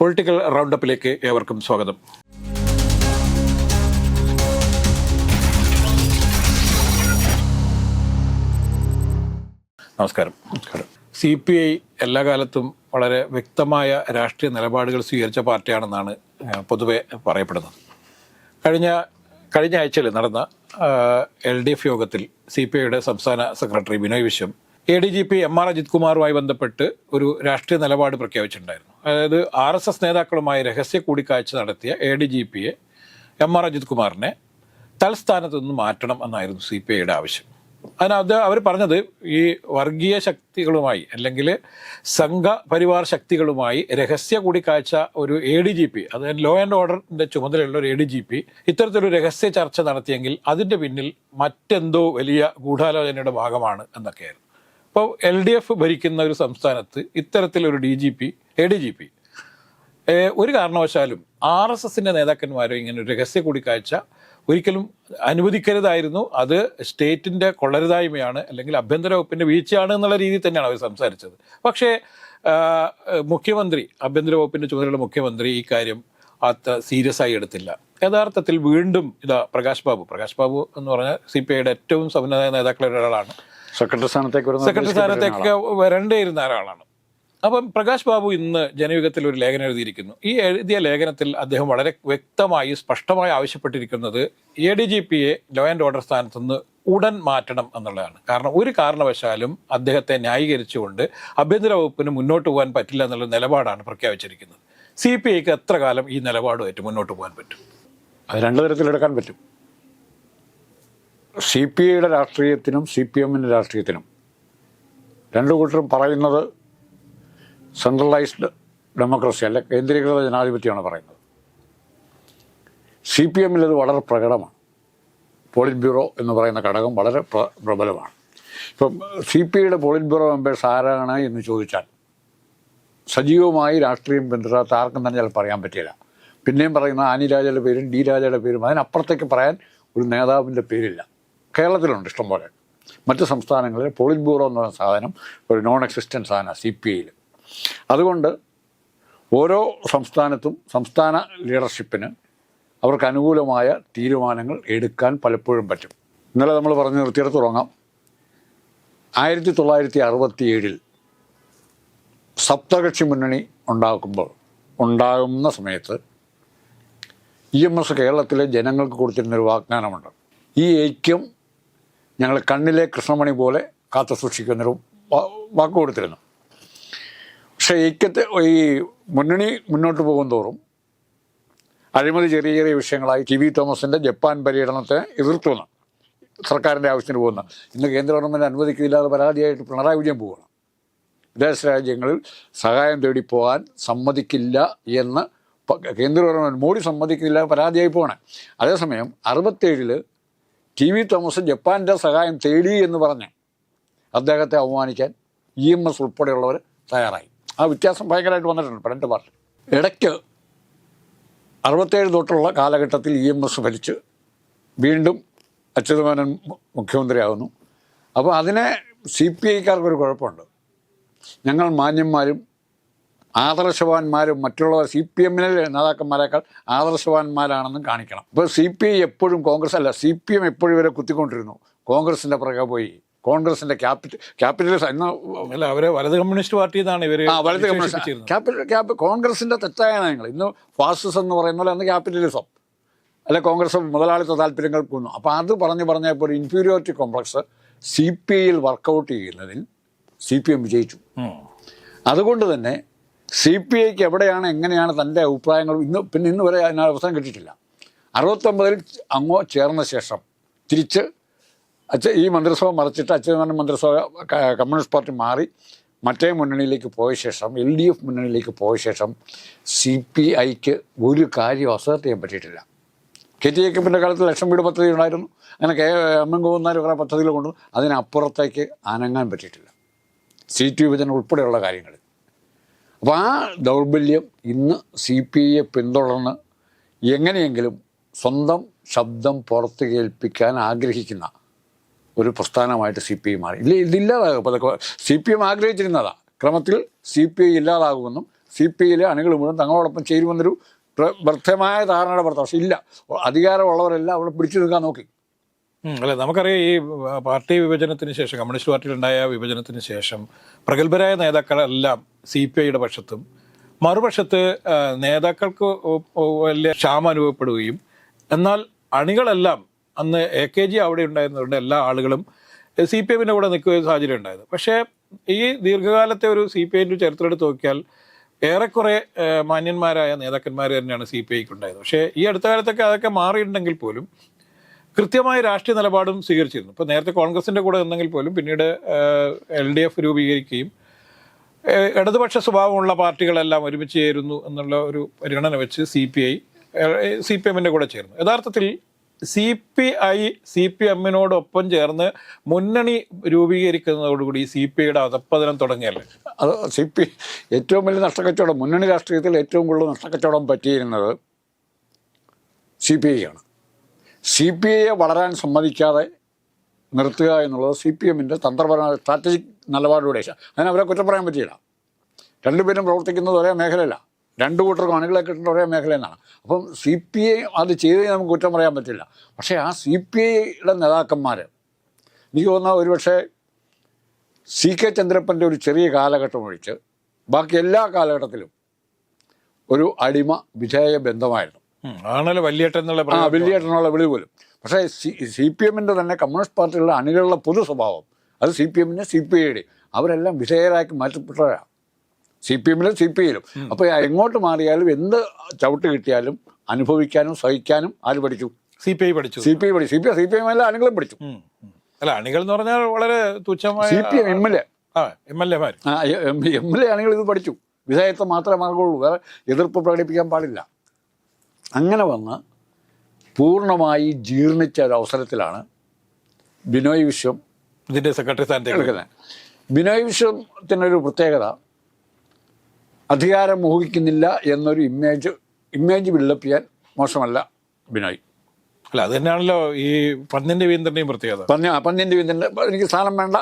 Political റൗണ്ടപ്പിലേക്ക് ഏവർക്കും സ്വാഗതം. നമസ്കാരം. സി പി ഐ എല്ലാ കാലത്തും വളരെ വ്യക്തമായ രാഷ്ട്രീയ നിലപാടുകൾ സ്വീകരിച്ച പാർട്ടിയാണെന്നാണ് പൊതുവെ പറയപ്പെടുന്നത്. കഴിഞ്ഞ കഴിഞ്ഞ ആഴ്ചയിൽ നടന്ന എൽ ഡി എഫ് യോഗത്തിൽ സി പി ഐയുടെ സംസ്ഥാന secretary Binoy Viswam A D G P M R Ajith കുമാറുമായി ബന്ധപ്പെട്ട് ഒരു രാഷ്ട്രീയ നിലപാട് പ്രഖ്യാപിച്ചിട്ടുണ്ടായിരുന്നു. അതായത് ആർ എസ് എസ് നേതാക്കളുമായി രഹസ്യ കൂടിക്കാഴ്ച നടത്തിയ എ ഡി ജി പിയെ എം ആർ അജിത് കുമാറിനെ തൽസ്ഥാനത്ത് നിന്ന് മാറ്റണം എന്നായിരുന്നു സി പി ഐയുടെ ആവശ്യം. അതിനകത്ത് അവർ പറഞ്ഞത് ഈ വർഗീയ ശക്തികളുമായി അല്ലെങ്കിൽ സംഘ പരിവാർ ശക്തികളുമായി രഹസ്യ കൂടിക്കാഴ്ച ഒരു എ ഡി ജി പി അതായത് ലോ ആൻഡ് ഓർഡറിന്റെ ചുമതലയുള്ള ഒരു എ ഡി ജി പി ഇത്തരത്തിലൊരു രഹസ്യ ചർച്ച നടത്തിയെങ്കിൽ അതിന്റെ പിന്നിൽ മറ്റെന്തോ വലിയ ഗൂഢാലോചനയുടെ ഭാഗമാണ് എന്നൊക്കെയായിരുന്നു. അപ്പോൾ എൽ ഡി എഫ് ഭരിക്കുന്ന ഒരു സംസ്ഥാനത്ത് ഇത്തരത്തിലൊരു D G P A D G P. ഒരു കാരണവശാലും ആർ എസ് എസിന്റെ നേതാക്കന്മാരോ ഇങ്ങനെ ഒരു രഹസ്യ കൂടിക്കാഴ്ച ഒരിക്കലും അനുവദിക്കരുതായിരുന്നു. അത് സ്റ്റേറ്റിന്റെ കൊള്ളരുതായ്മയാണ് അല്ലെങ്കിൽ ആഭ്യന്തര വകുപ്പിന്റെ വീഴ്ചയാണ് എന്നുള്ള രീതിയിൽ തന്നെയാണ് അവർ സംസാരിച്ചത്. പക്ഷേ മുഖ്യമന്ത്രി ആഭ്യന്തര വകുപ്പിന്റെ ചുമതലയുള്ള മുഖ്യമന്ത്രി ഈ കാര്യം അത്ര സീരിയസ് ആയി എടുത്തില്ല. യഥാർത്ഥത്തിൽ വീണ്ടും ഇതാ പ്രകാശ് ബാബു. പ്രകാശ് ബാബു എന്ന് പറഞ്ഞാൽ സി പി ഐയുടെ ഏറ്റവും സമുന്നത നേതാക്കളിൽ ഒരാളാണ്. സെക്രട്ടറി സ്ഥാനത്തേക്ക് സെക്രട്ടറി സ്ഥാനത്തേക്ക് വരേണ്ടിയിരുന്ന ആളാണ്. അപ്പം പ്രകാശ് ബാബു ഇന്ന് ജനയുഗത്തിൽ ഒരു ലേഖനം എഴുതിയിരിക്കുന്നു. ഈ എഴുതിയ ലേഖനത്തിൽ അദ്ദേഹം വളരെ വ്യക്തമായി സ്പഷ്ടമായി ആവശ്യപ്പെട്ടിരിക്കുന്നത് എ ഡി ജി പിയെ ലോ ആൻഡ് ഓർഡർ സ്ഥാനത്ത് നിന്ന് ഉടൻ മാറ്റണം എന്നുള്ളതാണ്. കാരണം ഒരു കാരണവശാലും അദ്ദേഹത്തെ ന്യായീകരിച്ചുകൊണ്ട് ആഭ്യന്തര വകുപ്പിന് മുന്നോട്ട് പോകാൻ പറ്റില്ല എന്നുള്ള നിലപാടാണ് പ്രഖ്യാപിച്ചിരിക്കുന്നത്. സി പി ഐക്ക് എത്ര കാലം ഈ നിലപാടുമായിട്ട് മുന്നോട്ട് പോകാൻ പറ്റും? അത് രണ്ട് തരത്തിലെടുക്കാൻ പറ്റും. സി പി ഐയുടെ രാഷ്ട്രീയത്തിനും സി പി എമ്മിന്റെ രാഷ്ട്രീയത്തിനും. രണ്ടു കൂട്ടരും പറയുന്നത് സെൻട്രലൈസ്ഡ് ഡെമോക്രസി അല്ല കേന്ദ്രീകൃത ജനാധിപത്യമാണ് പറയുന്നത്. സി പി എമ്മിൽ അത് വളരെ പ്രകടമാണ്. പോളിറ്റ് ബ്യൂറോ എന്ന് പറയുന്ന ഘടകം വളരെ പ്ര- പ്രബലമാണ്. ഇപ്പം സി പി ഐയുടെ പോളിറ്റ് ബ്യൂറോ മെമ്പേഴ്സ് ആരാണ് എന്ന് ചോദിച്ചാൽ സജീവമായി രാഷ്ട്രീയം പിന്തുടരാത്ത ആർക്കും തന്നെ ചിലപ്പോൾ പറയാൻ പറ്റില്ല. പിന്നെയും പറയുന്ന ആനി രാജയുടെ പേരും ഡി രാജയുടെ പേരും അതിനപ്പുറത്തേക്ക് പറയാൻ ഒരു നേതാവിന്റെ പേരില്ല. കേരളത്തിലുണ്ട് ഇഷ്ടംപോലെ. മറ്റ് സംസ്ഥാനങ്ങളിൽ പോളിറ്റ് ബ്യൂറോ എന്ന് പറയുന്ന സാധനം ഒരു നോൺ എക്സിസ്റ്റൻസ് ആണ് സി പി ഐയിൽ അതുകൊണ്ട് ഓരോ സംസ്ഥാനത്തും സംസ്ഥാന ലീഡർഷിപ്പിന് അവർക്ക് അനുകൂലമായ തീരുമാനങ്ങൾ എടുക്കാൻ പലപ്പോഴും പറ്റും. ഇന്നലെ നമ്മൾ പറഞ്ഞു നിർത്തിയെടുത്ത് തുടങ്ങാം. ആയിരത്തി തൊള്ളായിരത്തി അറുപത്തി ഏഴിൽ സപ്തകക്ഷി മുന്നണി ഉണ്ടാക്കുമ്പോൾ ഉണ്ടാകുന്ന സമയത്ത് ഇ എം എസ് കേരളത്തിലെ ജനങ്ങൾക്ക് കൊടുത്തിരുന്നൊരു വാഗ്ദാനമുണ്ട്. ഈ ഐക്യം ഞങ്ങൾ കണ്ണിലെ കൃഷ്ണമണി പോലെ കാത്തു സൂക്ഷിക്കുന്നൊരു വാക്ക് കൊടുത്തിരുന്നു. പക്ഷേ ഐക്യത്തെ ഈ മുന്നണി മുന്നോട്ട് പോകും തോറും അഴിമതി ചെറിയ ചെറിയ വിഷയങ്ങളായി ടി വി തോമസിന്റെ ജപ്പാൻ പര്യടനത്തെ എതിർത്തുവന്ന് സർക്കാരിന്റെ ആവശ്യത്തിന് പോകുന്ന. ഇന്ന് കേന്ദ്ര ഗവൺമെന്റ് അനുവദിക്കില്ലാതെ പരാതിയായിട്ട് പിണറായി വിജയൻ പോവുകയാണ്. വിദേശ രാജ്യങ്ങളിൽ സഹായം തേടി പോകാൻ സമ്മതിക്കില്ല എന്ന് കേന്ദ്ര ഗവൺമെന്റ് മോഡി സമ്മതിക്കില്ല പരാതിയായി പോകണേ അതേസമയം അറുപത്തേഴിൽ ടി വി തോമസ് ജപ്പാന്റെ സഹായം തേടി എന്ന് പറഞ്ഞ് അദ്ദേഹത്തെ അവമാനിക്കാൻ ഇ എം എസ് ഉൾപ്പെടെയുള്ളവർ തയ്യാറായി. ആ വ്യത്യാസം ഭയങ്കരമായിട്ട് വന്നിട്ടുണ്ട് രണ്ട് പാർട്ടി ഇടയ്ക്ക് അറുപത്തേഴ് തൊട്ടുള്ള കാലഘട്ടത്തിൽ ഇ എം എസ് ഭരിച്ച് വീണ്ടും അച്യുതമേനൻ മുഖ്യമന്ത്രിയാകുന്നു അപ്പോൾ അതിനെ സി പി ഐക്കാർക്കൊരു കുഴപ്പമുണ്ട്. ഞങ്ങൾ മാന്യന്മാരും ആദർശവാന്മാരും മറ്റുള്ളവർ സി പി എമ്മിലെ നേതാക്കന്മാരെക്കാൾ ആദർശവാന്മാരാണെന്നും കാണിക്കണം. ഇപ്പോൾ സി പി ഐ എപ്പോഴും കോൺഗ്രസ് അല്ല സി പി എം എപ്പോഴും ഇവരെ കുത്തിക്കൊണ്ടിരുന്നു. കോൺഗ്രസിന്റെ പുറകെ പോയി. കോൺഗ്രസിന്റെ ക്യാപിറ്റൽ ക്യാപിറ്റലിസം ഇന്ന് അല്ല അവരെ വലത് കമ്മ്യൂണിസ്റ്റ് പാർട്ടി എന്നാണ് ഇവർ ആ വലത് കമ്മ്യൂണിസ്റ്റ്. ക്യാപിറ്റൽ ക്യാപ് കോൺഗ്രസിന്റെ തെറ്റായ നയങ്ങൾ. ഇന്ന് ഫാസിസം എന്ന് പറയുന്ന പോലെ അന്ന് ക്യാപിറ്റലിസം. അല്ലെ കോൺഗ്രസ് മുതലാളിത്ത താല്പര്യങ്ങൾക്ക് കൊന്നു. അപ്പോൾ അത് പറഞ്ഞു പറഞ്ഞപ്പോൾ ഇൻഫീരിയോറിറ്റി കോംപ്ലക്സ് സി പി ഐയിൽ വർക്കൗട്ട് ചെയ്യുന്നതിൽ സി പി എം വിജയിച്ചു. അതുകൊണ്ട് തന്നെ സി പി ഐക്ക് എവിടെയാണ് എങ്ങനെയാണ് തന്റെ അഭിപ്രായങ്ങൾ? ഇന്ന് പിന്നെ ഇന്ന് വരെ അതിന് അവസരം കിട്ടിയിട്ടില്ല. അറുപത്തൊമ്പതിൽ അങ്ങോ ചേർന്ന ശേഷം തിരിച്ച് അച്ഛ ഈ മന്ത്രിസഭ മറിച്ചിട്ട് അച്യുതാനന്ദ മന്ത്രിസഭ കമ്മ്യൂണിസ്റ്റ് പാർട്ടി മാറി. മറ്റേ മുന്നണിയിലേക്ക് പോയ ശേഷം എൽ ഡി എഫ് മുന്നണിയിലേക്ക് പോയ ശേഷം സി പി ഐക്ക് ഒരു കാര്യം അസർട്ട് ചെയ്യാൻ പറ്റിയിട്ടില്ല. കെ ടി ജേക്കബിന്റെ കാലത്ത് ലക്ഷം വീട് പദ്ധതി ഉണ്ടായിരുന്നു. അങ്ങനെ കെ എം എം ഗോവിന്ദാർ കുറേ പദ്ധതികൾ കൊണ്ടു അതിനപ്പുറത്തേക്ക് അനങ്ങാൻ പറ്റിയിട്ടില്ല. സീറ്റ് വിഭജനം ഉൾപ്പെടെയുള്ള കാര്യങ്ങൾ. അപ്പോൾ ആ ദൗർബല്യം ഇന്ന് സി പി ഐയെ പിന്തുടർന്ന് എങ്ങനെയെങ്കിലും സ്വന്തം ശബ്ദം പുറത്ത് കേൾപ്പിക്കാൻ ആഗ്രഹിക്കുന്ന ഒരു പ്രസ്ഥാനമായിട്ട് സി പി ഐ മാറി. ഇല്ല ഇതില്ലാതാകും അപ്പോൾ സി പി എം ആഗ്രഹിച്ചിരുന്നതാ. ക്രമത്തിൽ സി പി ഐ ഇല്ലാതാകുമെന്നും സി പി ഐയിലെ അണികൾ മുഴുവൻ തങ്ങളോടൊപ്പം ചേരുമെന്നൊരു വൃദ്ധമായ ധാരണയുടെ പുറത്ത് പക്ഷെ ഇല്ല. അധികാരമുള്ളവരെല്ലാം അവിടെ പിടിച്ചു നിൽക്കാൻ നോക്കി. അല്ലെ നമുക്കറിയാം ഈ പാർട്ടി വിഭജനത്തിന് ശേഷം കമ്മ്യൂണിസ്റ്റ് പാർട്ടിയിലുണ്ടായ വിഭജനത്തിന് ശേഷം പ്രഗത്ഭരായ നേതാക്കളെല്ലാം സി പി ഐയുടെ പക്ഷത്തും മറുപക്ഷത്ത് നേതാക്കൾക്ക് വലിയ ക്ഷാമം അനുഭവപ്പെടുകയും എന്നാൽ അണികളെല്ലാം അന്ന് എ കെ ജി അവിടെ ഉണ്ടായിരുന്നതുകൊണ്ട് എല്ലാ ആളുകളും സി പി എമ്മിന്റെ കൂടെ നിൽക്കുന്ന സാഹചര്യം ഉണ്ടായത് പക്ഷേ ഈ ദീർഘകാലത്തെ ഒരു സി പി ഐന്റെ ചരിത്രം എടുത്ത് നോക്കിയാൽ ഏറെക്കുറെ മാന്യന്മാരായ നേതാക്കന്മാർ തന്നെയാണ് സി പി ഐക്ക് ഉണ്ടായത് പക്ഷേ ഈ അടുത്ത കാലത്തൊക്കെ അതൊക്കെ മാറിയിട്ടുണ്ടെങ്കിൽ പോലും കൃത്യമായ രാഷ്ട്രീയ നിലപാടും സ്വീകരിച്ചിരുന്നു. ഇപ്പോൾ നേരത്തെ കോൺഗ്രസിന്റെ കൂടെ നിന്നെങ്കിൽ പോലും പിന്നീട് എൽ ഡി എഫ് രൂപീകരിക്കുകയും ഇടതുപക്ഷ സ്വഭാവമുള്ള പാർട്ടികളെല്ലാം ഒരുമിച്ച് ചേരുന്നു എന്നുള്ള ഒരു പരിഗണന വെച്ച് C P I C P എമ്മിന്റെ കൂടെ ചേർന്നു. യഥാർത്ഥത്തിൽ C P I C P എമ്മിനോടൊപ്പം ചേർന്ന് മുന്നണി രൂപീകരിക്കുന്നതോടുകൂടി സി പി ഐയുടെ അധപ്പതനം തുടങ്ങിയല്ലേ? അത് സി പി ഏറ്റവും വലിയ നഷ്ടക്കച്ചവടം മുന്നണി രാഷ്ട്രീയത്തിൽ ഏറ്റവും കൂടുതൽ നഷ്ടക്കച്ചവടം പറ്റിയിരുന്നത് സി പി ഐ ആണ്. സി പി ഐയെ വളരാൻ സമ്മതിക്കാതെ നിർത്തുക എന്നുള്ളത് സി പി എമ്മിന്റെ തന്ത്രപരമായ സ്ട്രാറ്റജിക് നിലപാടിലൂടെ അതിനവരെ കുറ്റം പറയാൻ പറ്റിയില്ല. രണ്ടുപേരും പ്രവർത്തിക്കുന്നത് ഒരേ മേഖലയില്ല രണ്ടു കൂട്ടർക്കും അണികളെ കിട്ടുന്ന ഒരേ മേഖല എന്നാണ്. അപ്പം സി പി ഐ അത് ചെയ്ത് നമുക്ക് കുറ്റം പറയാൻ പറ്റില്ല. പക്ഷേ ആ സി പി ഐയുടെ നേതാക്കന്മാർ എനിക്ക് തോന്നുന്ന ഒരുപക്ഷെ സി കെ ചന്ദ്രപ്പന്റെ ഒരു ചെറിയ കാലഘട്ടം ഒഴിച്ച് ബാക്കി എല്ലാ കാലഘട്ടത്തിലും ഒരു അടിമ വിധേയ ബന്ധമായിരുന്നു. ആണല്ലോ വലിയേട്ടൻ എന്നുള്ള ആ. വലിയേട്ടനുള്ള വിളി പോലും. പക്ഷേ സി സി പി എമ്മിന്റെ തന്നെ കമ്മ്യൂണിസ്റ്റ് പാർട്ടികളുടെ അണികളുടെ പൊതു സ്വഭാവം അത് സി പി എമ്മിന്റെ സി പി ഐയുടെ അവരെല്ലാം വിധേയരാക്കി മാറ്റപ്പെട്ടവരാണ്. സി പി എമ്മിലും സി പി ഐയിലും. അപ്പോൾ എങ്ങോട്ട് മാറിയാലും എന്ത് ചവിട്ട് കിട്ടിയാലും അനുഭവിക്കാനും സഹിക്കാനും ആര് പഠിച്ചു? സി പി ഐ പഠിച്ചു. സി പി ഐ പഠിച്ചു. C P I C P I എല്ലാ അണികളും പഠിച്ചു. അല്ല അണികൾ എന്ന് പറഞ്ഞാൽ വളരെ തുച്ഛമായ C P M M L A. L എമാർ എം എൽ എ അണികൾ ഇത് പഠിച്ചു. വിധേയത്വം മാത്രമേ മാർഗമുള്ളൂ വേറെ എതിർപ്പ് പ്രകടിപ്പിക്കാൻ പാടില്ല. അങ്ങനെ വന്ന് പൂർണമായി ജീർണിച്ച ഒരു അവസരത്തിലാണ് ബിനോയ് വിശ്വം ഇതിന്റെ സെക്രട്ടറി സ്ഥാനത്തേക്ക്. എടുക്കുന്നത്. ബിനോയ് വിശ്വത്തിനൊരു പ്രത്യേകത അധികാരം മോഹിക്കുന്നില്ല എന്നൊരു ഇമേജ് ഇമേജ് ബിൽഡപ്പ് ചെയ്യാൻ മോശമല്ല ബിനോയ്. അല്ല അത് തന്നെയാണല്ലോ ഈ പന്നിന്റെ വീന്തന്റെയും പ്രത്യേകത. പന്നി വീന്തന്റെ എനിക്ക് സ്ഥാനം വേണ്ട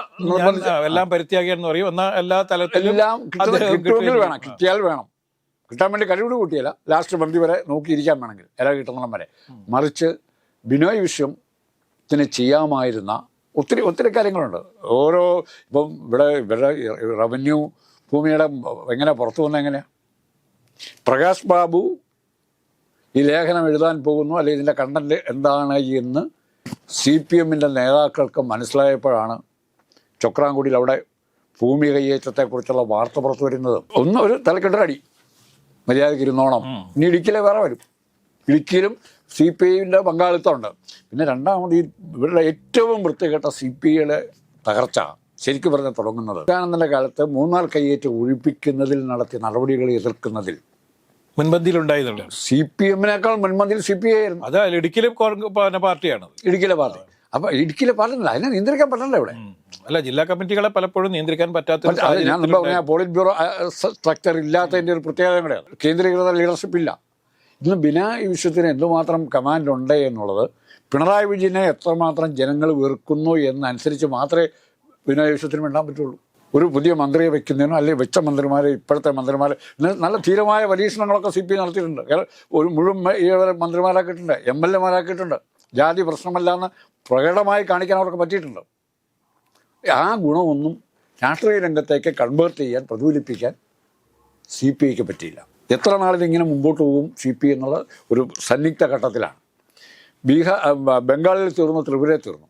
എല്ലാം പരിത്യാഗിയെന്ന് പറയും. എന്നാൽ എല്ലാ തലത്തിലും എല്ലാം കിട്ടുമെങ്കിൽ വേണം കിട്ടിയാൽ വേണം. കിട്ടാൻ വേണ്ടി കഴിവ് കൂട്ടിയല്ല. ലാസ്റ്റ് പന്തി വരെ നോക്കിയിരിക്കാൻ വേണമെങ്കിൽ ഇല കിട്ടുന്നിടം വരെ. മറിച്ച് ബിനോയ് വിശ്വത്തിന് ചെയ്യാമായിരുന്ന ഒത്തിരി ഒത്തിരി കാര്യങ്ങളുണ്ട്. ഓരോ ഇപ്പം ഇവിടെ ഇവിടെ റവന്യൂ ഭൂമിയുടെ എങ്ങനെ പുറത്തു വന്ന എങ്ങനെയാണ് പ്രകാശ് ബാബു ഈ ലേഖനം എഴുതാൻ പോകുന്നു അല്ലെങ്കിൽ ഇതിന്റെ കണ്ടന്റ് എന്താണ് എന്ന് സി പി എമ്മിന്റെ നേതാക്കൾക്ക് മനസ്സിലായപ്പോഴാണ് ചൊക്രാങ്കുടിയിൽ അവിടെ ഭൂമി കയ്യേറ്റത്തെക്കുറിച്ചുള്ള വാർത്ത പുറത്തു വരുന്നത്. ഒന്ന് ഒരു തലക്കെട്ടടി മര്യാദയ്ക്ക് ഇരുന്നോണം. ഇനി ഇടുക്കിയിലെ വേറെ വരും. ഇടുക്കിയിലും സി പി ഐന്റെ പങ്കാളിത്തമുണ്ട്. പിന്നെ രണ്ടാമത് ഈ ഇവരുടെ ഏറ്റവും വൃത്തികെട്ട സി പി ഐയുടെ തകർച്ച. ശരിക്കും പറഞ്ഞാൽ തുടങ്ങുന്നത്. വിവേകാനന്ദന്റെ കാലത്ത് മൂന്നാർ കയ്യേറ്റം ഒഴിപ്പിക്കുന്നതിൽ നടത്തിയ നടപടികളെ എതിർക്കുന്നതിൽ. മുൻപന്തിയിലുണ്ടായിരുന്നുള്ളൂ സി പി എമ്മിനേക്കാൾ മുൻപന്തിയിൽ സി പി ഐ ആയിരുന്നു അത് ഇടുക്കിയിലെ പാർട്ടിയാണ് ഇടുക്കിയിലെ പാർട്ടി. അപ്പോൾ ഇടുക്കിയിലെ പാർട്ടി അല്ല അതിനെ നിയന്ത്രിക്കാൻ പറ്റണ്ട ഇവിടെ? അല്ല ജില്ലാ കമ്മിറ്റികളെ പലപ്പോഴും നിയന്ത്രിക്കാൻ പറ്റാത്ത ഞാൻ മുമ്പ് പറഞ്ഞ പോളിറ്റ് ബ്യൂറോ സ്ട്രക്ചർ ഇല്ലാത്തതിന്റെ ഒരു പ്രത്യേകത കൂടെയാണ്. കേന്ദ്രീകൃത ലീഡർഷിപ്പ് ഇല്ല. ഇന്ന് ബിനാ ഈ വിഷയത്തിന് എന്തുമാത്രം കമാൻഡ് ഉണ്ട് എന്നുള്ളത് പിണറായി വിജയനെ എത്രമാത്രം ജനങ്ങൾ വെറുക്കുന്നു എന്നനുസരിച്ച് മാത്രമേ ബിനായി വിശ്വത്തിന് വേണ്ടാൻ പറ്റുള്ളൂ. ഒരു പുതിയ മന്ത്രിയെ വെക്കുന്നതിനോ അല്ലെങ്കിൽ വെച്ച മന്ത്രിമാരെ ഇപ്പോഴത്തെ മന്ത്രിമാർ നല്ല ധീരമായ പരീക്ഷണങ്ങളൊക്കെ സി പി നടത്തിയിട്ടുണ്ട്. ഒരു മുഴുവൻ മന്ത്രിമാരാക്കിയിട്ടുണ്ട് എം എൽ എമാരാക്കിയിട്ടുണ്ട്. ജാതി പ്രശ്നമല്ല എന്ന് പ്രകടമായി കാണിക്കാൻ അവർക്ക് പറ്റിയിട്ടുണ്ട്. ആ ഗുണമൊന്നും രാഷ്ട്രീയ രംഗത്തേക്ക് കൺവേർട്ട് ചെയ്യാൻ പ്രതിഫലിപ്പിക്കാൻ സി പി ഐക്ക് പറ്റിയില്ല. എത്ര നാളിതിങ്ങനെ മുമ്പോട്ട് പോകും സി പി എന്നുള്ള ഒരു സന്നിഗ്ധ ഘട്ടത്തിലാണ്. ബീഹാർ ബംഗാളിൽ തീർന്നു ത്രിപുരയിൽ തീർന്നു.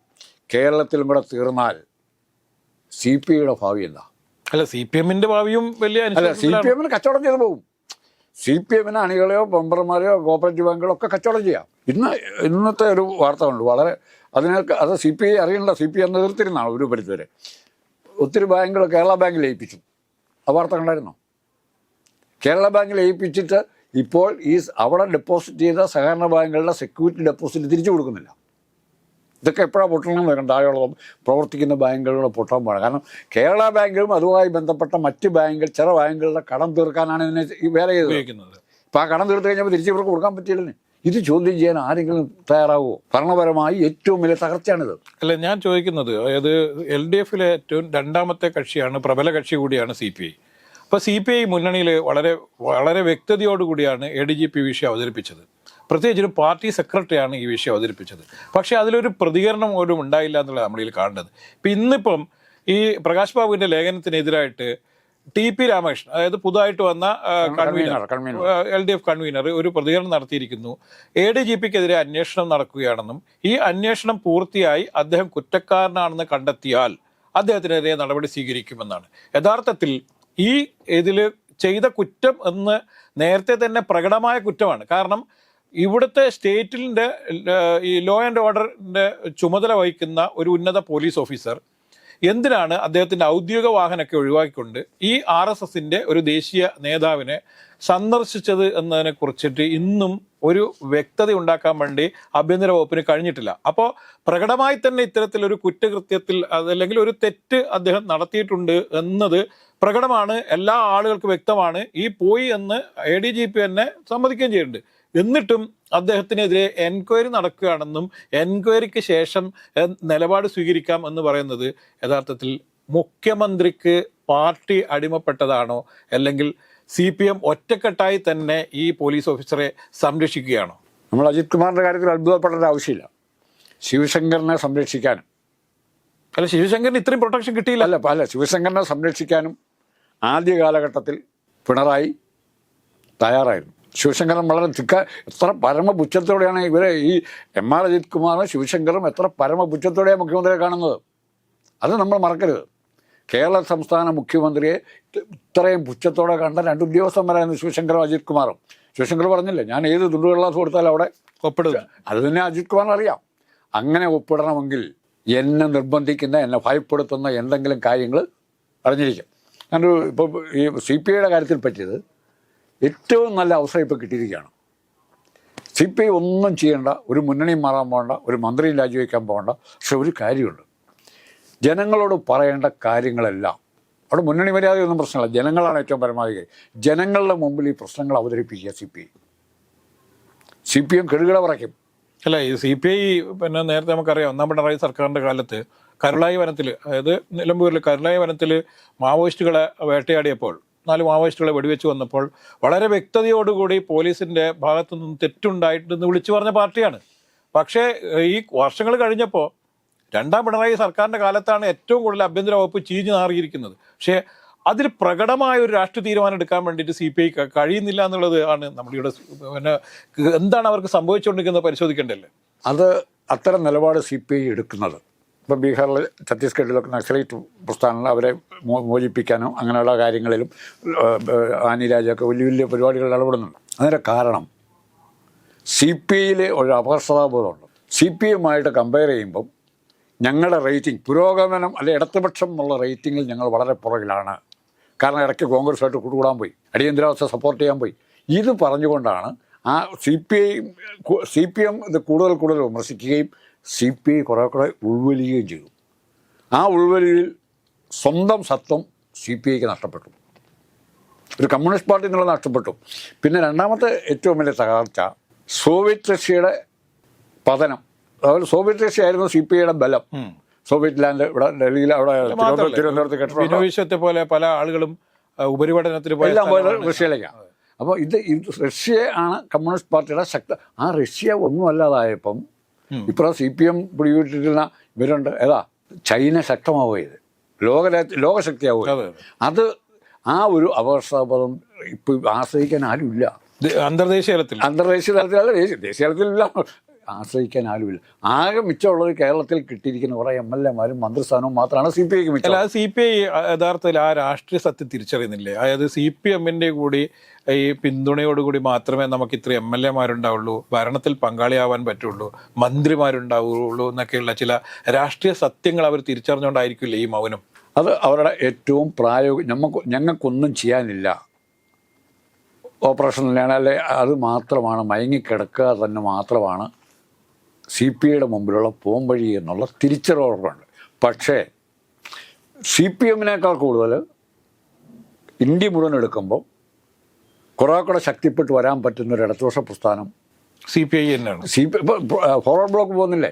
കേരളത്തിലും കൂടെ തീർന്നാൽ സി പി ഐയുടെ ഭാവി എന്താ? അല്ല സി പി എമ്മിന്റെ ഭാവിയും വലിയ അല്ല സി പി. എമ്മിന് കച്ചവടം ചെയ്ത് പോകും സി പി എമ്മിന് അണികളെയോ മെമ്പർമാരെയോ കോപ്പറേറ്റീവ് ബാങ്കുകളോ ഒക്കെ കച്ചവടം ചെയ്യാം. ഇന്ന് ഇന്നത്തെ ഒരു വാർത്ത ഉണ്ട് വളരെ അതിനെ അത് സി പി ഐ അറിയണ്ട സി പി ഐ എതിർത്തിരുന്നാണ് ഒരു പരിധിവരെ ഒത്തിരി ബാങ്കുകൾ കേരള ബാങ്കിൽ ലയിപ്പിച്ചു. ആ വാർത്ത കണ്ടായിരുന്നോ? കേരള ബാങ്കിൽ ലയിപ്പിച്ചിട്ട് ഇപ്പോൾ ഈ അവിടെ ഡെപ്പോസിറ്റ് ചെയ്ത സഹകരണ ബാങ്കുകളുടെ സെക്യൂരിറ്റി ഡെപ്പോസിറ്റ് തിരിച്ചു കൊടുക്കുന്നില്ല. ഇതൊക്കെ എപ്പോഴാണ് പൊട്ടണം നോക്കണം താഴെയുള്ള പ്രവർത്തിക്കുന്ന ബാങ്കുകളുടെ പൊട്ടാൻ പോകണം കാരണം കേരള ബാങ്കും അതുമായി ബന്ധപ്പെട്ട മറ്റ് ബാങ്കുകൾ ചില ബാങ്കുകളുടെ കടം തീർക്കാനാണ് ഇതിനെ വേല ചെയ്ത് ഉപയോഗിക്കുന്നത്. ഇപ്പോൾ ആ കടം തീർത്ത് കഴിഞ്ഞപ്പോൾ തിരിച്ച് ഇവർക്ക് കൊടുക്കാൻ പറ്റിയില്ലെന്ന് ഇത് ചോദ്യം ചെയ്യാൻ ആരെങ്കിലും തയ്യാറാവോ ഭരണപരമായി ഏറ്റവും വലിയ തകർച്ചയാണിത്. അല്ല ഞാൻ ചോദിക്കുന്നത് അതായത് എൽ ഡി എഫിലെ ഏറ്റവും രണ്ടാമത്തെ കക്ഷിയാണ് പ്രബല കക്ഷി കൂടിയാണ് സി പി ഐ. അപ്പോൾ സി പി ഐ മുന്നണിയിൽ വളരെ വളരെ വ്യക്തതയോടുകൂടിയാണ് എ ഡി ജി പി വിഷയം അവതരിപ്പിച്ചത്. പ്രത്യേകിച്ച് ഒരു പാർട്ടി സെക്രട്ടറിയാണ് ഈ വിഷയം അവതരിപ്പിച്ചത്. പക്ഷേ അതിലൊരു പ്രതികരണം പോലും ഉണ്ടായില്ല എന്നുള്ളത് നമ്മളിൽ കാണുന്നത് ഇപ്പം ഇന്നിപ്പം ഈ പ്രകാശ് ബാബുവിന്റെ ലേഖനത്തിനെതിരായിട്ട് ടി പി രാമകൃഷ്ണൻ അതായത് പുതുതായിട്ട് വന്ന convener convener L D F convener ഒരു പ്രതികരണം നടത്തിയിരിക്കുന്നു. എ ഡി ജി പിക്കെതിരെ അന്വേഷണം നടക്കുകയാണെന്നും ഈ അന്വേഷണം പൂർത്തിയായി അദ്ദേഹം കുറ്റക്കാരനാണെന്ന് കണ്ടെത്തിയാൽ അദ്ദേഹത്തിനെതിരെ നടപടി സ്വീകരിക്കുമെന്നാണ്. യഥാർത്ഥത്തിൽ ഈ ഇതിൽ ചെയ്ത കുറ്റം എന്ന് നേരത്തെ തന്നെ പ്രകടമായ കുറ്റമാണ്. കാരണം ഇവിടുത്തെ സ്റ്റേറ്റിന്റെ ഈ ലോ ആൻഡ് ഓർഡറിന്റെ ചുമതല വഹിക്കുന്ന ഒരു ഉന്നത പോലീസ് ഓഫീസർ എന്തിനാണ് അദ്ദേഹത്തിന്റെ ഔദ്യോഗിക വാഹനമൊക്കെ ഒഴിവാക്കിക്കൊണ്ട് ഈ ആർ എസ് എസിന്റെ ഒരു ദേശീയ നേതാവിനെ സന്ദർശിച്ചത് എന്നതിനെ കുറിച്ചിട്ട് ഇന്നും ഒരു വ്യക്തത ഉണ്ടാക്കാൻ വേണ്ടി ആഭ്യന്തര വകുപ്പിന് കഴിഞ്ഞിട്ടില്ല. അപ്പോൾ പ്രകടമായി തന്നെ ഇത്തരത്തിലൊരു കുറ്റകൃത്യത്തിൽ അതല്ലെങ്കിൽ ഒരു തെറ്റ് അദ്ദേഹം നടത്തിയിട്ടുണ്ട് എന്നത് പ്രകടമാണ്. എല്ലാ ആളുകൾക്കും വ്യക്തമാണ്. ഈ പോയി എന്ന് എ ഡി ജി പി തന്നെ സമ്മതിക്കുകയും ചെയ്യുന്നുണ്ട് എന്നിട്ടും അദ്ദേഹത്തിനെതിരെ എൻക്വയറി നടക്കുകയാണെന്നും എൻക്വയറിക്ക് ശേഷം നിലപാട് സ്വീകരിക്കാം എന്ന് പറയുന്നത് യഥാർത്ഥത്തിൽ മുഖ്യമന്ത്രിക്ക് പാർട്ടി അടിമപ്പെട്ടതാണോ? അല്ലെങ്കിൽ സി പി എം ഒറ്റക്കെട്ടായി തന്നെ ഈ പോലീസ് ഓഫീസറെ സംരക്ഷിക്കുകയാണോ? നമ്മൾ അജിത് കുമാറിന്റെ കാര്യത്തിൽ അത്ഭുതപ്പെടേണ്ട ആവശ്യമില്ല. ശിവശങ്കറിനെ സംരക്ഷിക്കാനും. അല്ല ശിവശങ്കറിന് ഇത്രയും പ്രൊട്ടക്ഷൻ കിട്ടിയില്ല. അല്ല അല്ല ശിവശങ്കറിനെ സംരക്ഷിക്കാനും ആദ്യ കാലഘട്ടത്തിൽ പിണറായി തയ്യാറായിരുന്നു. ശിവശങ്കരൻ വളരെ തിക്ക എത്ര പരമപുച്ഛത്തോടെയാണ് ഇവരെ ഈ എം ആർ അജിത് കുമാറും ശിവശങ്കറും എത്ര പരമപുച്ഛത്തോടെയാണ് മുഖ്യമന്ത്രിയെ കാണുന്നത്? അത് നമ്മൾ മറക്കരുത്. കേരള സംസ്ഥാന മുഖ്യമന്ത്രിയെ ഇത്രയും പുച്ഛത്തോടെ കണ്ട രണ്ട് ഉദ്യോഗസ്ഥന്മാരായിരുന്നു ശിവശങ്കറും അജിത് കുമാറും. ശിവശങ്കർ പറഞ്ഞില്ലേ ഞാൻ ഏത് തുണ്ടുകള്ളാസ് കൊടുത്താലും അവിടെ ഒപ്പിടുക അത് തന്നെ അജിത് കുമാറിന് അറിയാം. അങ്ങനെ ഒപ്പിടണമെങ്കിൽ എന്നെ നിർബന്ധിക്കുന്ന എന്നെ ഭയപ്പെടുത്തുന്ന എന്തെങ്കിലും കാര്യങ്ങൾ അറിഞ്ഞിരിക്കും. ഞാനൊരു ഇപ്പോൾ ഈ സി പി ഐയുടെ കാര്യത്തിൽ പറ്റിയത് ഏറ്റവും നല്ല അവസരം ഇപ്പോൾ കിട്ടിയിരിക്കുകയാണ്. സി പി ഐ ഒന്നും ചെയ്യേണ്ട ഒരു മുന്നണിയും മാറാൻ പോകണ്ട ഒരു മന്ത്രിയും രാജിവെക്കാൻ പോകണ്ട പക്ഷെ ഒരു കാര്യമുണ്ട്. ജനങ്ങളോട് പറയേണ്ട കാര്യങ്ങളെല്ലാം അവിടെ മുന്നണി മര്യാദയൊന്നും പ്രശ്നമല്ല ജനങ്ങളാണ് ഏറ്റവും പരമാവധി ജനങ്ങളുടെ മുമ്പിൽ ഈ പ്രശ്നങ്ങൾ അവതരിപ്പിക്കുക C P I. C P M കെടുകിട പറയ്ക്കും. അല്ല ഈ സി പി ഐ പിന്നെ നേരത്തെ നമുക്കറിയാം ഒന്നാം പിണറായി സർക്കാരിന്റെ കാലത്ത് കരുളായി വനത്തിൽ അതായത് നിലമ്പൂരിൽ കരുളായി വനത്തിൽ മാവോയിസ്റ്റുകളെ വേട്ടയാടിയപ്പോൾ നാല് മാവോയിസ്റ്റുകളെ വെടിവെച്ച് വന്നപ്പോൾ വളരെ വ്യക്തതയോടുകൂടി പോലീസിന്റെ ഭാഗത്തു നിന്നും തെറ്റുണ്ടായിട്ടെന്ന് വിളിച്ചു പറഞ്ഞ പാർട്ടിയാണ്. പക്ഷേ ഈ വർഷങ്ങൾ കഴിഞ്ഞപ്പോൾ രണ്ടാം പിണറായി സർക്കാരിന്റെ കാലത്താണ് ഏറ്റവും കൂടുതൽ ആഭ്യന്തര വകുപ്പ് ചീഞ്ഞു നാറിയിരിക്കുന്നത്. പക്ഷേ അതിൽ പ്രകടമായ ഒരു രാഷ്ട്രീയ തീരുമാനം എടുക്കാൻ വേണ്ടിയിട്ട് സി പി ഐ കഴിയുന്നില്ല എന്നുള്ളത് ആണ് നമ്മളിവിടെ പിന്നെ എന്താണ് അവർക്ക് സംഭവിച്ചുകൊണ്ടിരിക്കുന്നത് പരിശോധിക്കേണ്ടല്ലേ അത് അത്തരം നിലപാട് സി പി ഐ എടുക്കുന്നത്. ഇപ്പോൾ ബീഹാറിൽ ഛത്തീസ്ഗഡിലൊക്കെ നക്സലൈറ്റ് പ്രസ്ഥാനങ്ങൾ അവരെ മോചിപ്പിക്കാനും അങ്ങനെയുള്ള കാര്യങ്ങളിലും ആനി രാജയൊക്കെ വലിയ വലിയ പരിപാടികളിൽ ഇടപെടുന്നുണ്ട്. അതിന്റെ കാരണം സി പി ഐയിലെ ഒരു അപകർഷതാബോധമുണ്ട്. സി പി എമ്മായിട്ട് കമ്പയർ ചെയ്യുമ്പം ഞങ്ങളുടെ റേറ്റിംഗ് പുരോഗമനം അല്ലെ ഇടതുപക്ഷം എന്നുള്ള റേറ്റിങ്ങിൽ ഞങ്ങൾ വളരെ പുറകിലാണ്. കാരണം ഇടയ്ക്ക് കോൺഗ്രസ്സായിട്ട് കൂട്ടുകൂടാൻ പോയി. അടിയന്തരാവസ്ഥ സപ്പോർട്ട് ചെയ്യാൻ പോയി. ഇത് പറഞ്ഞുകൊണ്ടാണ് ആ C P I C P M ഇത് കൂടുതൽ കൂടുതൽ വിമർശിക്കുകയും സി പി ഐ കുറേ കൂടെ ഉൾവലിയുകയും ചെയ്തു. ആ ഉൾവലിയിൽ സ്വന്തം സത്വം സി പി ഐക്ക് നഷ്ടപ്പെട്ടു. ഒരു കമ്മ്യൂണിസ്റ്റ് പാർട്ടി എന്നുള്ളത് നഷ്ടപ്പെട്ടു. പിന്നെ രണ്ടാമത്തെ ഏറ്റവും വലിയ തകർച്ച സോവിയറ്റ് റഷ്യയുടെ പതനം. അതുപോലെ സോവിയറ്റ് റഷ്യ ആയിരുന്നു സി പി ഐയുടെ ബലം. സോവിയറ്റ് ലാൻഡ് ഇവിടെ ഡൽഹിയിൽ അവിടെ തിരുവനന്തപുരത്ത് പോലെ പല ആളുകളും ഉപരിപഠനത്തിന് എല്ലാം റഷ്യയിലേക്കാണ് അപ്പോൾ ഇത് ഇത് റഷ്യ ആണ് കമ്മ്യൂണിസ്റ്റ് പാർട്ടിയുടെ ശക്ത. ആ റഷ്യ ഒന്നും അല്ലാതായപ്പം ഇപ്പോൾ സി പി എം പിടിവിട്ടിരുന്ന ഇവരുണ്ട്. ഏതാ? ചൈന ശക്തമാവുകയത് ലോക ലോകശക്തിയാവുക അതെ, ആ ഒരു അവസ്ഥാപദം ഇപ്പം ആശ്രയിക്കാൻ ആരുമില്ല. അന്തർദേശീയ തലത്തിൽ. അന്തർദേശീയ തലത്തിൽ അല്ല ദേശീയ തലത്തിലില്ല. ആശ്രയിക്കാൻ ആരുമില്ല. ആകെ മിച്ചമുള്ളത് കേരളത്തിൽ കിട്ടിയിരിക്കുന്ന കുറേ എം എൽ എമാരും മന്ത്രിസ്ഥാനവും മാത്രമാണ് സി പി ഐക്ക് മിച്ചം. അല്ല സി പി ഐ യഥാർത്ഥത്തിൽ ആ രാഷ്ട്രീയ സത്യം തിരിച്ചറിയുന്നില്ലേ? അതായത് സി പി എമ്മിന്റെ കൂടി ഈ പിന്തുണയോടുകൂടി മാത്രമേ നമുക്ക് ഇത്ര എം എൽ എമാരുണ്ടാവുള്ളൂ ഭരണത്തിൽ പങ്കാളിയാവാൻ പറ്റുള്ളൂ. മന്ത്രിമാരുണ്ടാവുള്ളൂ എന്നൊക്കെയുള്ള ചില രാഷ്ട്രീയ സത്യങ്ങൾ അവർ തിരിച്ചറിഞ്ഞുകൊണ്ടായിരിക്കില്ലേ ഈ മൗനം? അത് അവരുടെ ഏറ്റവും പ്രായോഗിക നമുക്ക് ഞങ്ങൾക്കൊന്നും ചെയ്യാനില്ല. ഓപ്പറേഷനിലാണ് അല്ലെ അത് മാത്രമാണ് മയങ്ങിക്കിടക്കുക തന്നെ മാത്രമാണ്. സി പി ഐയുടെ മുമ്പിലുള്ള പോംവഴി എന്നുള്ള തിരിച്ചറിവുണ്ട് പക്ഷേ സി പി എമ്മിനേക്കാൾ കൂടുതൽ ഇന്ത്യ മുഴുവൻ എടുക്കുമ്പോൾ കുറേ കൂടെ ശക്തിപ്പെട്ട് വരാൻ പറ്റുന്ന ഒരു ഇടതുപക്ഷ പ്രസ്ഥാനം സി പി ഐ തന്നെയാണ് സി പി ഫോർവേഡ് ബ്ലോക്ക് പോകുന്നില്ലേ?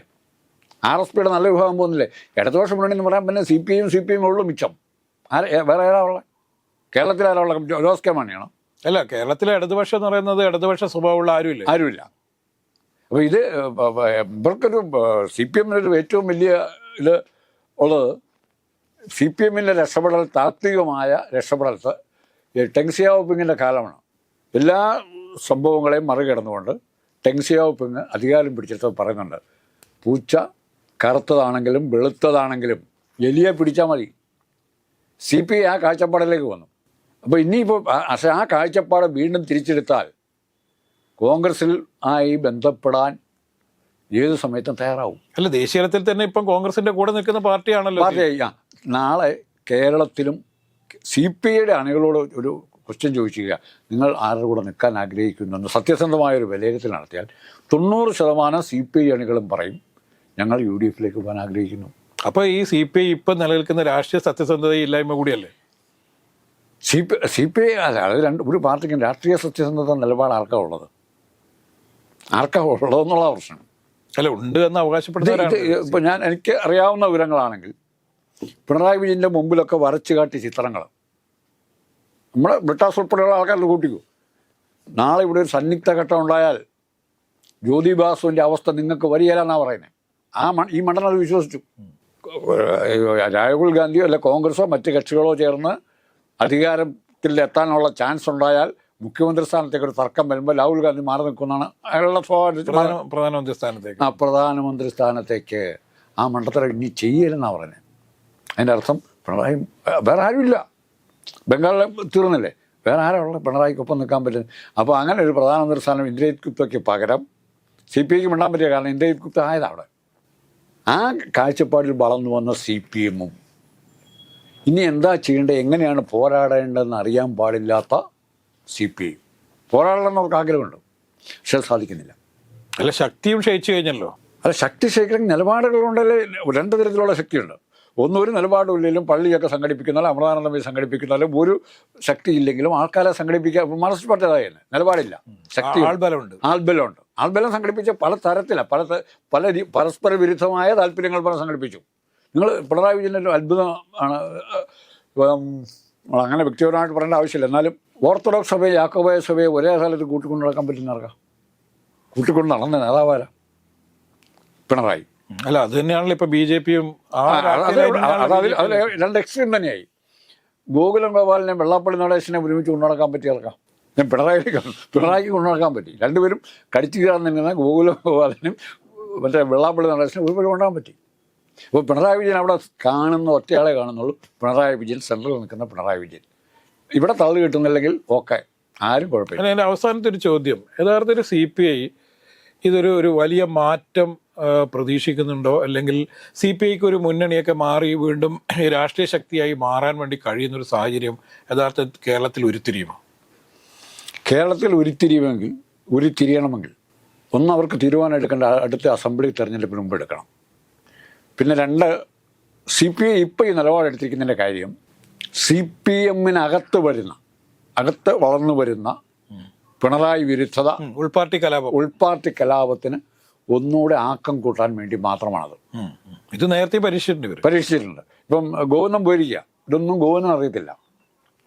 ആർ എസ് പിയുടെ നല്ല വിഭാഗം പോകുന്നില്ലേ? ഇടതുപക്ഷ മുന്നണി എന്ന് പറയാൻ പിന്നെ സി പി ഐയും സി പി എം ഉള്ളു മിച്ചം. ആരെ വേറെ ആരാ ഉള്ളത്? കേരളത്തിൽ ആരാളുള്ള ജോസ് കെ മാണിയാണോ? അല്ല കേരളത്തിലെ ഇടതുപക്ഷം എന്ന് പറയുന്നത് ഇടതുപക്ഷ സ്വഭാവമുള്ള ആരുമില്ല. ആരുമില്ല. അപ്പോൾ ഇത് ഇവർക്കൊരു സി പി എമ്മിനൊരു ഏറ്റവും വലിയ ഇത് ഉള്ളത് സി പി എമ്മിന്റെ രക്ഷപ്പെടൽ താത്വികമായ രക്ഷപ്പെടൽ ടെങ്സിയാവുപ്പിങ്ങിന്റെ കാലമാണ്. എല്ലാ സംഭവങ്ങളെയും മറികടന്നുകൊണ്ട് ടെങ്സിയാവുപ്പിങ് അധികാരം പിടിച്ചിട്ട് പറയുന്നുണ്ട്. പൂച്ച കറുത്തതാണെങ്കിലും വെളുത്തതാണെങ്കിലും എലിയെ പിടിച്ചാൽ മതി. സി പി ഐ ആ കാഴ്ചപ്പാടിലേക്ക് വന്നു. അപ്പോൾ ഇനിയിപ്പോൾ പക്ഷേ ആ കാഴ്ചപ്പാട് വീണ്ടും തിരിച്ചെടുത്താൽ കോൺഗ്രസിൽ ആയി ബന്ധപ്പെടാൻ ഏത് സമയത്തും തയ്യാറാവും. അല്ല ദേശീയ തലത്തിൽ തന്നെ ഇപ്പം കോൺഗ്രസിന്റെ കൂടെ നിൽക്കുന്ന പാർട്ടിയാണല്ലോ പാർട്ടി നാളെ കേരളത്തിലും സി പി ഐയുടെ അണികളോട് ഒരു ക്വസ്റ്റ്യൻ ചോദിക്കുക നിങ്ങൾ ആരുടെ കൂടെ നിൽക്കാൻ ആഗ്രഹിക്കുന്നെന്ന് സത്യസന്ധമായ ഒരു വിലയിരുത്തൽ നടത്തിയാൽ തൊണ്ണൂറ് ശതമാനം സി പി ഐ അണികളും പറയും ഞങ്ങൾ യു ഡി എഫിലേക്ക് പോകാൻ ആഗ്രഹിക്കുന്നു. അപ്പോൾ ഈ സി പി ഐ ഇപ്പം നിലനിൽക്കുന്ന രാഷ്ട്രീയ സത്യസന്ധത ഇല്ലായ്മ കൂടിയല്ലേ? C P C P I അല്ല അത് രണ്ട് ഒരു പാർട്ടിക്കും രാഷ്ട്രീയ സത്യസന്ധത നിലപാട് ആർക്കാ ഉള്ളത്? ആർക്കാ ഉള്ളതെന്നുള്ള പ്രശ്നം. അല്ല ഉണ്ട് എന്ന് അവകാശപ്പെടുന്ന ഇപ്പൊ ഞാൻ എനിക്ക് അറിയാവുന്ന വിവരങ്ങളാണെങ്കിൽ പിണറായി വിജയന്റെ മുമ്പിലൊക്കെ വരച്ചു കാട്ടി ചിത്രങ്ങൾ. നമ്മുടെ ബ്രിട്ടാസ് ഉൾപ്പെടെയുള്ള ആൾക്കാരിൽ കൂട്ടിക്കൂ. നാളെ ഇവിടെ ഒരു സന്നിഗ്ധ ഘട്ടം ഉണ്ടായാൽ ജ്യോതി ബാസുവിന്റെ അവസ്ഥ നിങ്ങൾക്ക് വരികയില്ലെന്നാണ് പറയുന്നത് ആ മ ഈ മണ്ഡലം അത് വിശ്വസിച്ചു. രാഹുൽ ഗാന്ധിയോ അല്ല കോൺഗ്രസോ മറ്റ് കക്ഷികളോ ചേർന്ന് അധികാരത്തിൽ എത്താനുള്ള ചാൻസ് ഉണ്ടായാൽ മുഖ്യമന്ത്രി സ്ഥാനത്തേക്ക് ഒരു തർക്കം വരുമ്പോൾ രാഹുൽ ഗാന്ധി മാറി നിൽക്കുന്നതാണ് അയാളുടെ സ്വാഭാവിക പ്രധാന പ്രധാനമന്ത്രി സ്ഥാനത്തേക്ക്. ആ പ്രധാനമന്ത്രി സ്ഥാനത്തേക്ക് ആ മണ്ഡലത്തിൽ ഇനി ചെയ്യലെന്നാണ് പറഞ്ഞത്. അതിന്റെ അർത്ഥം പിണറായി വേറെ ആരുമില്ല. ബംഗാളിലെ തീർന്നില്ലേ? വേറെ ആരാളുള്ള പിണറായിക്കൊപ്പം നിൽക്കാൻ പറ്റുന്നത് അപ്പോൾ അങ്ങനെ ഒരു പ്രധാനമന്ത്രി സ്ഥാനം ഇന്ദ്രജിത് ഗുപ്തയ്ക്ക് പകരം സി പി ഐക്ക് മിണ്ടാൻ പറ്റിയ കാരണം ഇന്ദ്രജിത് ഗുപ്ത ആയതാണ് അവിടെ. ആ കാഴ്ചപ്പാടിൽ വളർന്നു വന്ന സി പി എമ്മും. ഇനി എന്താ ചെയ്യേണ്ടത്? എങ്ങനെയാണ് പോരാടേണ്ടതെന്ന് അറിയാൻ പാടില്ലാത്ത സി പി ഐ. പോരാടണം എന്നവർക്ക് ആഗ്രഹമുണ്ട്? പക്ഷെ സാധിക്കുന്നില്ല. അല്ല ശക്തിയും ക്ഷയിച്ചു കഴിഞ്ഞല്ലോ. അല്ല ശക്തി ശേഖരം നിലപാടുകളുണ്ടല്ലേ? രണ്ട് തരത്തിലുള്ള ശക്തിയുണ്ട്. ഒന്നും ഒരു നിലപാടുമില്ലെങ്കിലും പള്ളിയൊക്കെ സംഘടിപ്പിക്കുന്നാലും അമൃതാനന്ദമേ സംഘടിപ്പിക്കുന്നാലും ഒരു ശക്തി ഇല്ലെങ്കിലും ആൾക്കാരെ സംഘടിപ്പിക്കാൻ മനസ്സിൽ പറ്റതായി തന്നെ നിലപാടില്ല. ശക്തി ആൾബലമുണ്ട്. ആൾബലമുണ്ട്. ആൾബലം സംഘടിപ്പിച്ച പല തരത്തിലാണ് പല പല പരസ്പര വിരുദ്ധമായ താല്പര്യങ്ങൾ പല സംഘടിപ്പിച്ചു. നിങ്ങൾ പിണറായി വിജയന്റെ ഒരു അത്ഭുതം ആണ് ഉം, നമ്മൾ അങ്ങനെ വ്യക്തിപരമായിട്ട് പറയേണ്ട ആവശ്യമില്ല. എന്നാലും ഓർത്തഡോക്സ് സഭയെ യാക്കോബായ സഭയെ ഒരേ കാലത്ത് കൂട്ടിക്കൊണ്ട് നടക്കാൻ പറ്റുന്ന ആർക്കാ? കൂട്ടിക്കൊണ്ട് നടന്ന നേതാവാരാ? പിണറായി. അല്ല അത് തന്നെയാണല്ലോ ഇപ്പൊ ബി ജെ പിയും അതിൽ രണ്ട് എക്സ്ട്രീം തന്നെയായി. ഗോകുലം ഗോപാലിനെ വെള്ളാപ്പള്ളി നടേശനെ ഒരുമിച്ച് കൊണ്ടു നടക്കാൻ പറ്റിയ ആൾക്കാം. ഞാൻ പിണറായിക്ക് പിണറായിക്ക് കൊണ്ടു നടക്കാൻ പറ്റി. രണ്ടുപേരും കടിച്ചു കയറാൻ നിന്ന ഗോകുലം ഗോപാലിനും മറ്റേ വെള്ളാപ്പള്ളി നടേശനും ഒരുപോലെ കൊണ്ടുപോകാൻ പറ്റി. അപ്പോൾ പിണറായി വിജയൻ അവിടെ കാണുന്ന ഒറ്റയാളെ കാണുന്നുള്ളൂ. പിണറായി വിജയൻ സെൻട്രലിൽ നിൽക്കുന്ന പിണറായി വിജയൻ. ഇവിടെ തള്ളു കിട്ടുന്നില്ലെങ്കിൽ ഓക്കെ ആരും കുഴപ്പമില്ല. എന്റെ അവസാനത്തെ ഒരു ചോദ്യം. യഥാർത്ഥത്തിൽ സി പി ഐ ഇതൊരു ഒരു വലിയ മാറ്റം പ്രതീക്ഷിക്കുന്നുണ്ടോ? അല്ലെങ്കിൽ സി പി ഐക്ക് ഒരു മുന്നണിയൊക്കെ മാറി വീണ്ടും രാഷ്ട്രീയ ശക്തിയായി മാറാൻ വേണ്ടി കഴിയുന്നൊരു സാഹചര്യം യഥാർത്ഥ കേരളത്തിൽ ഉരുത്തിരിയുമോ? കേരളത്തിൽ ഉരുത്തിരിയുമെങ്കിൽ ഉരുത്തിരിയണമെങ്കിൽ ഒന്ന് അവർക്ക് തീരുമാനം എടുക്കേണ്ട അടുത്ത അസംബ്ലി തെരഞ്ഞെടുപ്പിന് മുമ്പ് എടുക്കണം. പിന്നെ രണ്ട് സി പി ഐ ഇപ്പോൾ ഈ നിലപാടെടുത്തിരിക്കുന്നതിന്റെ കാര്യം സി പി എമ്മിനകത്ത് വരുന്ന അകത്ത് വളർന്നു വരുന്ന പിണറായി വിരുദ്ധത ഉൾപാർട്ടി കലാപം. ഉൾപാർട്ടി കലാപത്തിന് ഒന്നുകൂടെ ആക്കം കൂട്ടാൻ വേണ്ടി മാത്രമാണത്. ഇത് നേരത്തെ പരീക്ഷിച്ചിട്ടുണ്ട് പരീക്ഷിച്ചിട്ടുണ്ട്. ഇപ്പം ഗോവിന്ദം പോയിരിക്കുക. ഇതൊന്നും ഗോവനം അറിയത്തില്ല.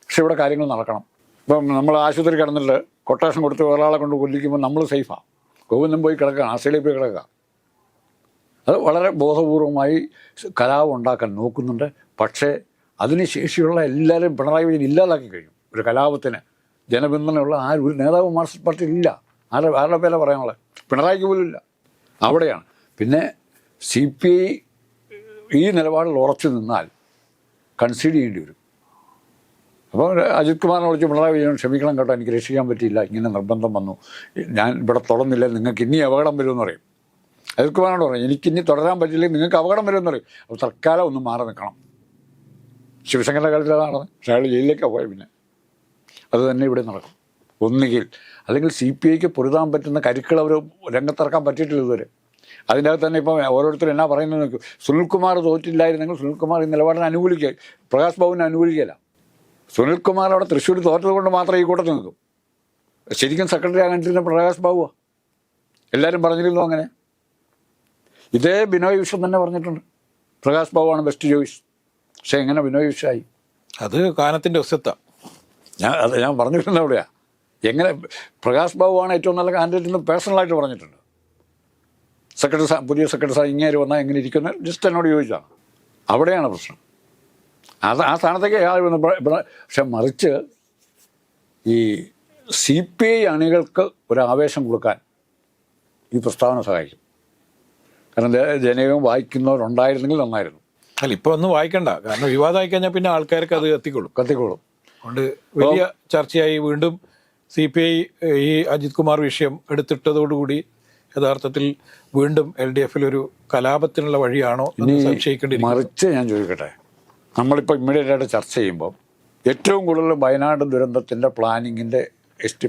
പക്ഷെ ഇവിടെ കാര്യങ്ങൾ നടക്കണം. ഇപ്പം നമ്മൾ ആശുപത്രി കിടന്നിട്ട് കൊട്ടേഷൻ കൊടുത്ത് ഒരാളെ കൊണ്ട് കൊല്ലിക്കുമ്പോൾ നമ്മൾ സേഫാണ് ഗോവിന്ദം പോയി കിടക്കുക ആസ്ട്രേലിയയിൽ പോയി കിടക്കുക. അത് വളരെ ബോധപൂർവമായി കലാപം ഉണ്ടാക്കാൻ നോക്കുന്നുണ്ട്. പക്ഷേ അതിന് ശേഷിയുള്ള എല്ലാവരും പിണറായി വിജയൻ ഇല്ലാതാക്കി കഴിഞ്ഞു. ഒരു കലാപത്തിന് ജനപിന്തുണയുള്ള ആരും ഒരു നേതാവ് മാർക്സിസ്റ്റ് പാർട്ടിയിൽ ഇല്ല. ആരുടെ ആരുടെ പേരെ പറയാനുള്ളത്? പിണറായിക്ക് പോലും ഇല്ല. അവിടെയാണ്. പിന്നെ സി പി ഐ ഈ നിലപാടിൽ ഉറച്ചു നിന്നാൽ കൺസീഡ് ചെയ്യേണ്ടി വരും. അപ്പോൾ അജിത് കുമാറിനെ വിളിച്ച് പിണറായി വിജയൻ ക്ഷമിക്കണം കേട്ടോ. എനിക്ക് രക്ഷിക്കാൻ പറ്റിയില്ല. ഇങ്ങനെ നിർബന്ധം വന്നു. ഞാൻ ഇവിടെ തുടർന്നില്ല നിങ്ങൾക്ക് ഇനി അപകടം വരുമെന്ന് പറയും. അജിത് പറഞ്ഞു. എനിക്കിനി തുടരാൻ പറ്റില്ലെങ്കിൽ നിങ്ങൾക്ക് അപകടം വരുമെന്ന് പറയും. അപ്പോൾ തൽക്കാലം ഒന്ന് മാറി നിൽക്കണം. ശിവശങ്കറിന്റെ കാലത്തിൽ അതാണ് പക്ഷേ അയാൾ ജയിലിലേക്കാണ് പോയത് പിന്നെ. അത് തന്നെ ഇവിടെ നടക്കും. ഒന്നുകിൽ അല്ലെങ്കിൽ സി പി ഐക്ക് പൊരുതാൻ പറ്റുന്ന കരുക്കൾ അവർ രംഗത്തിറക്കാൻ പറ്റിയിട്ടില്ല ഇതുവരെ. അതിന്റെ അകത്ത് തന്നെ ഇപ്പം ഓരോരുത്തരും എന്നാ പറയുന്നത് നോക്കും. സുനിൽകുമാർ തോറ്റില്ലായിരുന്നെങ്കിൽ സുനിൽകുമാർ ഈ നിലപാടിനെ അനുകൂലിക്കുക. പ്രകാശ് ബാബുവിനെ അനുകൂലിക്കുകയില്ല. സുനിൽകുമാർ അവിടെ തൃശ്ശൂർ തോറ്റത് കൊണ്ട് മാത്രം ഈ കൂട്ടത്തിൽ നിൽക്കും. ശരിക്കും സെക്രട്ടറി ആകാൻ പ്രകാശ് ബാബുവാ. എല്ലാവരും പറഞ്ഞിരുന്നു അങ്ങനെ? ഇതേ ബിനോയ് വിശ്വം തന്നെ പറഞ്ഞിട്ടുണ്ട്. പ്രകാശ് ബാബുവാണ് ബെസ്റ്റ് ചോയ്സ് പക്ഷെ എങ്ങനെ ബിനോയ് വിശ്വമായി? അത് കാനത്തിന്റെ ഒസത്ത. ഞാൻ അത് ഞാൻ പറഞ്ഞിരുന്ന അവിടെയാ. എങ്ങനെ പ്രകാശ് ബാബുവാണ് ഏറ്റവും നല്ല കാൻഡിഡേറ്റ് എന്ന് പേഴ്സണലായിട്ട് പറഞ്ഞിട്ടുണ്ട്. സെക്രട്ടറി സാ പുതിയ സെക്രട്ടറി സാർ ഇങ്ങേര് വന്നാൽ എങ്ങനെ ഇരിക്കുന്നത് ജസ്റ്റ് എന്നോട് ചോദിച്ചാണ് അവിടെയാണ് പ്രശ്നം. അത് ആ സ്ഥാനത്തേക്ക് അയാൾ വന്ന് പക്ഷെ മറിച്ച് ഈ സി പി ഐ അണികൾക്ക് ഒരു ആവേശം കൊടുക്കാൻ ഈ പ്രസ്താവന സഹായിക്കും. കാരണം ജനകം വായിക്കുന്നവരുണ്ടായിരുന്നെങ്കിൽ നന്നായിരുന്നു. അല്ല ഇപ്പൊ ഒന്നും വായിക്കണ്ട. കാരണം വിവാദമായി കഴിഞ്ഞാൽ പിന്നെ ആൾക്കാർക്ക് അത് എത്തിക്കൊള്ളും കത്തിക്കൊള്ളും. അതുകൊണ്ട് വലിയ ചർച്ചയായി വീണ്ടും സി പി ഐ ഈ അജിത് കുമാർ വിഷയം എടുത്തിട്ടതോടുകൂടി യഥാർത്ഥത്തിൽ വീണ്ടും എൽ ഡി എഫിൽ ഒരു കലാപത്തിനുള്ള വഴിയാണോ എന്ന് സംശയിക്കേണ്ടിയിരിക്കുന്നു. മറിച്ച് ഞാൻ ചോദിക്കട്ടെ. നമ്മളിപ്പോൾ ഇമ്മീഡിയറ്റ് ആയിട്ട് ചർച്ച ചെയ്യുമ്പോൾ ഏറ്റവും കൂടുതൽ വയനാട് ദുരന്തത്തിന്റെ പ്ലാനിങ്ങിന്റെ എസ്റ്റി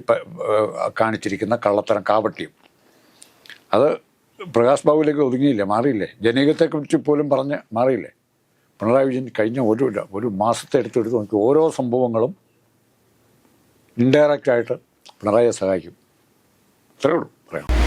കാണിച്ചിരിക്കുന്ന കള്ളത്തരം കാപട്യം. അത് പ്രകാശ് ബാബുവിലേക്ക് ഒതുങ്ങിയില്ലേ? മാറിയില്ലേ? ജനീകത്തെക്കുറിച്ച് പോലും പറഞ്ഞ് മാറിയില്ലേ? പിണറായി വിജയൻ കഴിഞ്ഞ ഒരു ഒരു മാസത്തെ എടുത്തെടുത്ത് നോക്കി ഓരോ സംഭവങ്ങളും ഇൻഡയറക്റ്റായിട്ട് പിണറായിയെ സഹായിക്കും. ഇത്രയേ ഉള്ളൂ. പറയാം.